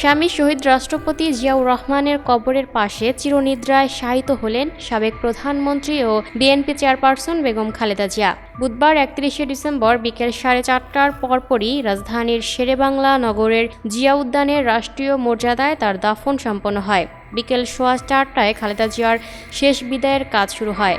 স্বামী শহীদ রাষ্ট্রপতি জিয়াউর রহমানের কবরের পাশে চিরনিদ্রায় শায়িত হলেন সাবেক প্রধানমন্ত্রী ও বিএনপি চেয়ারপারসন বেগম খালেদা জিয়া। বুধবার একত্রিশে ডিসেম্বর বিকেল সাড়ে চারটার পরপরই রাজধানীর শেরেবাংলা নগরের জিয়া উদ্যানের রাষ্ট্রীয় মর্যাদায় তার দাফন সম্পন্ন হয়। বিকেল সোয়া চারটায় খালেদা জিয়ার শেষ বিদায়ের কাজ শুরু হয়।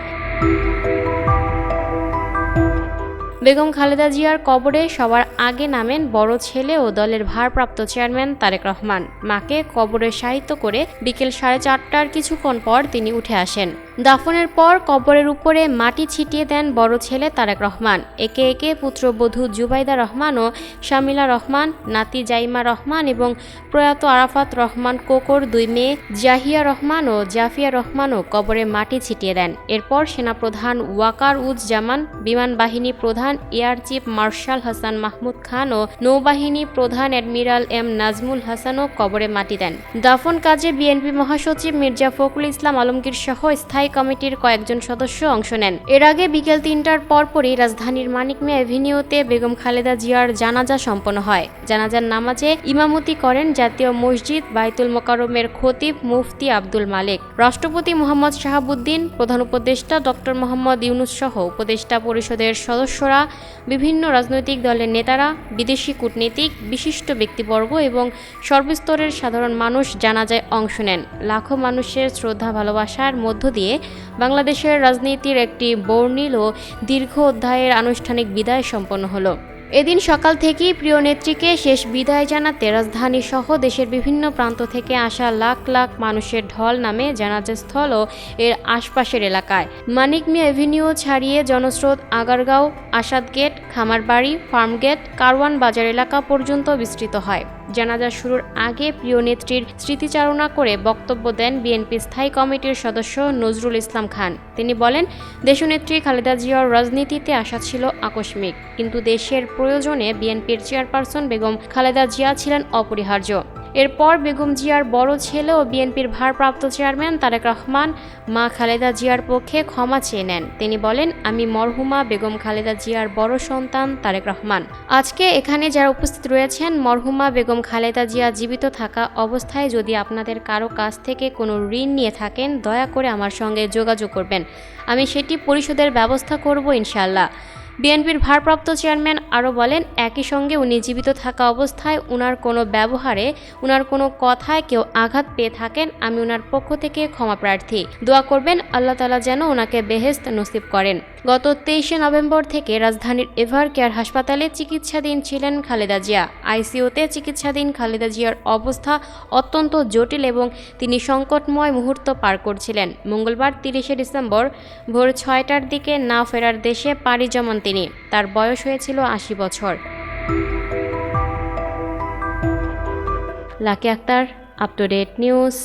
বেগম খালেদা জিয়ার কবরে সবার আগে নামেন বড় ছেলে ও দলের ভারপ্রাপ্ত চেয়ারম্যান তারেক রহমান। মাকে কবরে সাহিত্য করে বিকেল সাড়ে চারটার কিছুক্ষণ পর তিনি উঠে আসেন। দাফনের পর কবরের উপরে মাটি ছিটিয়ে দেন বড় ছেলে তারেক রহমান। একে একে পুত্রবধূ জুবাইদা রহমান ও শামিলা রহমান, নাতি জাইমা রহমান এবং প্রয়াত আরাফাত রহমান কোকর দুই মেয়ে জাহিয়া রহমান ও জাফিয়া রহমানও কবরে মাটি ছিটিয়ে দেন। এরপর সেনাপ্রধান ওয়াকার উজ জামান বিমান বাহিনী প্রধান air chief marshal Hasan Mahmud Khan ও নৌবাহিনী প্রধান অ্যাডমিরাল এম নাজমুল হাসানও কবরে মাটি দেন। দাফন কাজে বিএনপি মহাসচিব মির্জা ফখরুল ইসলাম আলমগীর সহ স্থায়ী কমিটির কয়েকজন সদস্য অংশ নেন। এর আগে বিকেল তিনটার পরপরই রাজধানীর মানিক মিয়া এভিনিউতে বেগম খালেদা জিয়ার জানাজা সম্পন্ন হয়। জানাজার নামাজে ইমামতি করেন জাতীয় মসজিদ বাইতুল মোকারমের খতিব মুফতি আব্দুল মালেক। রাষ্ট্রপতি মোহাম্মদ শাহাবুদ্দিন, প্রধান উপদেষ্টা ডক্টর মোহাম্মদ ইউনুস সহ উপদেষ্টা পরিষদের সদস্যরা বিভিন্ন রাজনৈতিক দলের নেতারা, বিদেশি কূটনীতিক, বিশিষ্ট ব্যক্তিবর্গ এবং সর্বস্তরের সাধারণ মানুষ জানাজায় অংশ নেন। লাখো মানুষের শ্রদ্ধা, ভালোবাসার মধ্য দিয়ে বাংলাদেশের রাজনীতির একটি বর্ণিল ও দীর্ঘ অধ্যায়ের আনুষ্ঠানিক বিদায় সম্পন্ন হলো। এদিন সকাল থেকেই প্রিয় নেত্রীকে শেষ বিদায় জানাতে রাজধানী সহ দেশের বিভিন্ন প্রান্ত থেকে আসা লাখ লাখ মানুষের ঢল নামে জানাজাস্থল ও এর আশপাশের এলাকায়। মানিক মিয়া এভিনিউ ছাড়িয়ে জনস্রোত আগারগাঁও, আসাদ গেট, খামারবাড়ি ফার্মগেট কারওয়ান বাজার এলাকা পর্যন্ত বিস্তৃত হয়। জানাজা শুরুর আগে প্রিয় নেত্রীর স্মৃতিচারণা করে বক্তব্য দেন বিএনপি স্থায়ী কমিটির সদস্য নজরুল ইসলাম খান। তিনি বলেন, দেশনেত্রী খালেদা জিয়ার রাজনীতিতে আসা ছিল আকস্মিক, কিন্তু দেশের প্রয়োজনে বিএনপির চেয়ারপারসন বেগম খালেদা জিয়া ছিলেন অপরিহার্য। এরপর বেগম জিয়ার বড় ছেলে ও বিএনপির ভারপ্রাপ্ত চেয়ারম্যান তারেক রহমান মা খালেদা জিয়ার পক্ষে ক্ষমা চেয়ে নেন। তিনি বলেন, আমি মরহুমা বেগম খালেদা জিয়ার বড় সন্তান তারেক রহমান। আজকে এখানে যারা উপস্থিত রয়েছেন, মরহুমা বেগম খালেদা জিয়া জীবিত থাকা অবস্থায় যদি আপনাদের কারও কাছ থেকে কোনো ঋণ নিয়ে থাকেন, দয়া করে আমার সঙ্গে যোগাযোগ করবেন। আমি সেটি পরিশোধের ব্যবস্থা করব ইনশাল্লাহ বিএনপির ভারপ্রাপ্ত চেয়ারম্যান আরও বলেন, একই সঙ্গে উনি জীবিত থাকা অবস্থায় উনার কোনো ব্যবহারে, উনার কোনো কথায় কেউ আঘাত পেয়ে থাকেন, আমি উনার পক্ষ থেকে ক্ষমা প্রার্থী। দোয়া করবেন, আল্লাহ তালা যেন ওনাকে বেহেস্ত নসিব করেন। গত তেইশে নভেম্বর থেকে রাজধানীর এভার কেয়ার হাসপাতালে চিকিৎসাধীন ছিলেন খালেদা জিয়া। আইসিইউতে চিকিৎসাধীন খালেদা জিয়ার অবস্থা অত্যন্ত জটিল এবং তিনি সংকটময় মুহূর্ত পার করছিলেন। মঙ্গলবার তিরিশে ডিসেম্বর ভোর ছয়টার দিকে না ফেরার দেশে পাড়ি জমান তিনি। তার বয়স হয়েছিল আশি বছর। Lucky Akter, up to date news